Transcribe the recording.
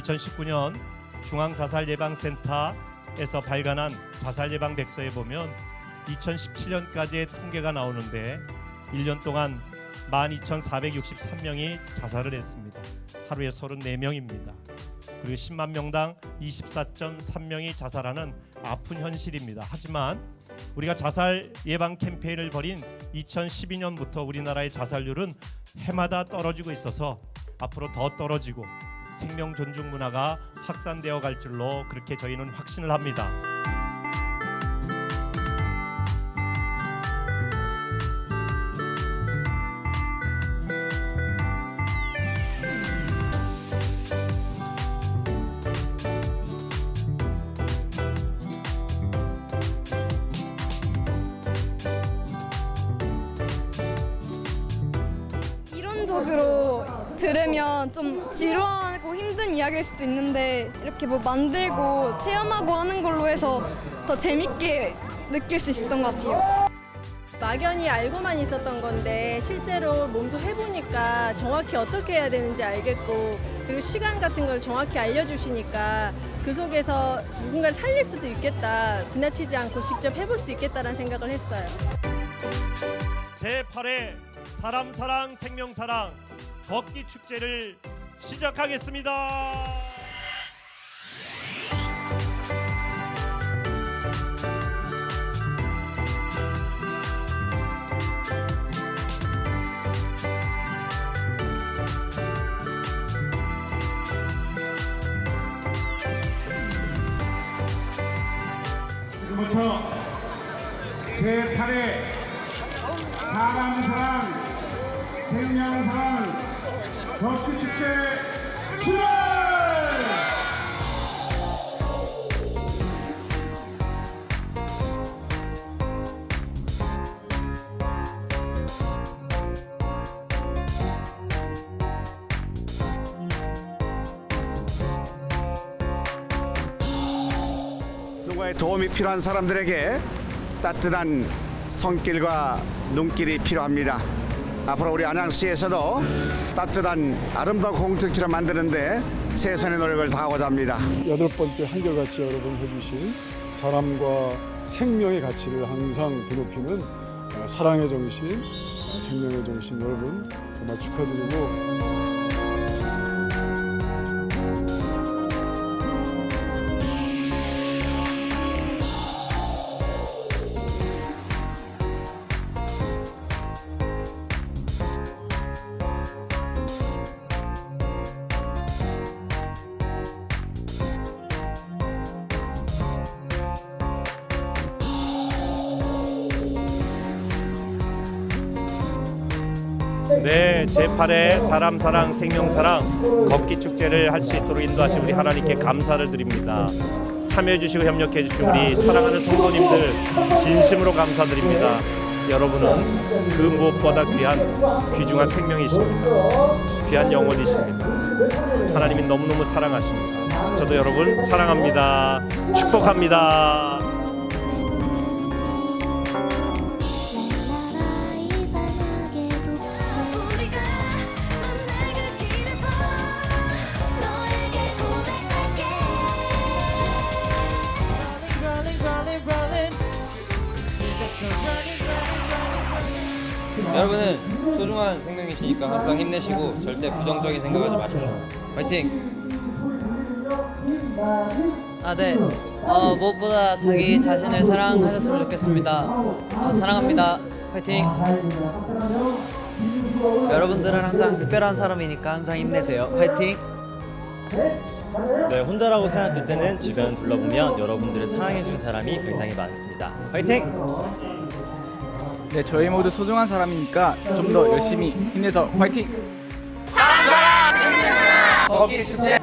2019년 중앙자살예방센터에서 발간한 자살예방 백서에 보면 2017년까지의 통계가 나오는데 1년 동안 12,463명이 자살을 했습니다. 하루에 34명입니다. 그리고 10만 명당 24.3명이 자살하는 아픈 현실입니다. 하지만 우리가 자살 예방 캠페인을 벌인 2012년부터 우리나라의 자살률은 해마다 떨어지고 있어서 앞으로 더 떨어지고 생명 존중 문화가 확산되어 갈 줄로 그렇게 저희는 확신을 합니다. 이론적으로 들으면 좀 지루하고 힘든 이야기일 수도 있는데 이렇게 뭐 만들고 체험하고 하는 걸로 해서 더 재밌게 느낄 수 있었던 것 같아요. 막연히 알고만 있었던 건데 실제로 몸소 해보니까 정확히 어떻게 해야 되는지 알겠고 그리고 시간 같은 걸 정확히 알려주시니까 그 속에서 누군가를 살릴 수도 있겠다 지나치지 않고 직접 해볼 수 있겠다라는 생각을 했어요. 제 8회 사람 사랑 생명 사랑 걷기 축제를 시작하겠습니다. 지금부터 제8회 사람 사랑 생명 사랑 덕후 축제 출발! 누구의 도움이 필요한 사람들에게 따뜻한 손길과 눈길이 필요합니다. 앞으로 우리 안양시에서도 따뜻한 아름다운 공동체를 만드는데 최선의 노력을 다하고자 합니다. 여덟 번째 한결같이 여러분 해주신 사람과 생명의 가치를 항상 드높이는 어, 사랑의 정신, 어, 생명의 정신 여러분 정말 축하드리고 네, 제8회 사람 사랑 생명 사랑 걷기 축제를 할 수 있도록 인도하신 우리 하나님께 감사를 드립니다. 참여해 주시고 협력해 주신 우리 사랑하는 성도님들 진심으로 감사드립니다. 여러분은 그 무엇보다 귀한 귀중한 생명이십니다. 귀한 영혼이십니다. 하나님이 너무너무 사랑하십니다. 저도 여러분 사랑합니다. 축복합니다. 여러분은 소중한 생명이시니까 항상 힘내시고 절대 부정적인 생각하지 마십시오. 파이팅! 아, 네. 어, 무엇보다 자기 자신을 사랑하셨으면 좋겠습니다. 저 사랑합니다. 파이팅! 여러분들은 항상 특별한 사람이니까 항상 힘내세요. 화이팅! 네, 혼자라고 생각될 때는 주변 둘러보면 여러분들을 사랑해주는 사람이 굉장히 많습니다. 화이팅! 네, 저희 모두 소중한 사람이니까 좀 더 열심히 힘내서 화이팅! 걷기 축제